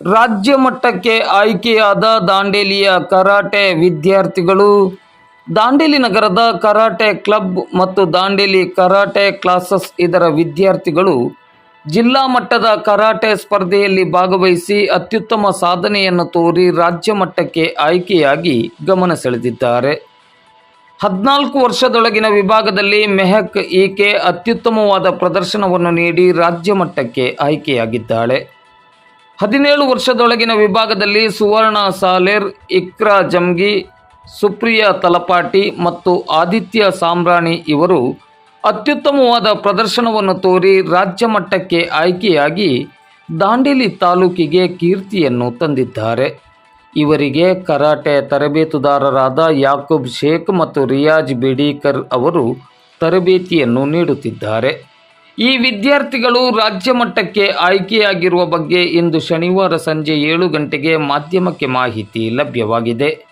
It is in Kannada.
ರಾಜ್ಯ ಮಟ್ಟಕ್ಕೆ ಆಯ್ಕೆಯಾದ ದಾಂಡೇಲಿಯ ಕರಾಟೆ ವಿದ್ಯಾರ್ಥಿಗಳು. ದಾಂಡೇಲಿ ನಗರದ ಕರಾಟೆ ಕ್ಲಬ್ ಮತ್ತು ದಾಂಡೇಲಿ ಕರಾಟೆ ಕ್ಲಾಸಸ್ ಇದರ ವಿದ್ಯಾರ್ಥಿಗಳು ಜಿಲ್ಲಾ ಮಟ್ಟದ ಕರಾಟೆ ಸ್ಪರ್ಧೆಯಲ್ಲಿ ಭಾಗವಹಿಸಿ ಅತ್ಯುತ್ತಮ ಸಾಧನೆಯನ್ನು ತೋರಿ ರಾಜ್ಯ ಮಟ್ಟಕ್ಕೆ ಆಯ್ಕೆಯಾಗಿ ಗಮನ ಸೆಳೆದಿದ್ದಾರೆ. ಹದಿನಾಲ್ಕು ವರ್ಷದೊಳಗಿನ ವಿಭಾಗದಲ್ಲಿ ಮೆಹಕ್ ಈಕೆ ಅತ್ಯುತ್ತಮವಾದ ಪ್ರದರ್ಶನವನ್ನು ನೀಡಿ ರಾಜ್ಯ ಮಟ್ಟಕ್ಕೆ ಆಯ್ಕೆಯಾಗಿದ್ದಾಳೆ. ಹದಿನೇಳು ವರ್ಷದೊಳಗಿನ ವಿಭಾಗದಲ್ಲಿ ಸುವರ್ಣ ಸಾಲೇರ್, ಇಕ್ರಾ ಜಮ್ಗಿ, ಸುಪ್ರಿಯಾ ತಲಪಾಟಿ ಮತ್ತು ಆದಿತ್ಯ ಸಾಮ್ರಾಣಿ ಇವರು ಅತ್ಯುತ್ತಮವಾದ ಪ್ರದರ್ಶನವನ್ನು ತೋರಿ ರಾಜ್ಯ ಮಟ್ಟಕ್ಕೆ ಆಯ್ಕೆಯಾಗಿ ದಾಂಡೇಲಿ ತಾಲೂಕಿಗೆ ಕೀರ್ತಿಯನ್ನು ತಂದಿದ್ದಾರೆ. ಇವರಿಗೆ ಕರಾಟೆ ತರಬೇತುದಾರರಾದ ಯಾಕೂಬ್ ಶೇಖ್ ಮತ್ತು ರಿಯಾಜ್ ಬಿಡೀಕರ್ ಅವರು ತರಬೇತಿಯನ್ನು ನೀಡುತ್ತಿದ್ದಾರೆ. ಈ ವಿದ್ಯಾರ್ಥಿಗಳು ರಾಜ್ಯ ಮಟ್ಟಕ್ಕೆ ಆಯ್ಕೆಯಾಗಿರುವ ಬಗ್ಗೆ ಇಂದು ಶನಿವಾರ ಸಂಜೆ ಏಳು ಗಂಟೆಗೆ ಮಾಧ್ಯಮಕ್ಕೆ ಮಾಹಿತಿ ಲಭ್ಯವಾಗಿದೆ.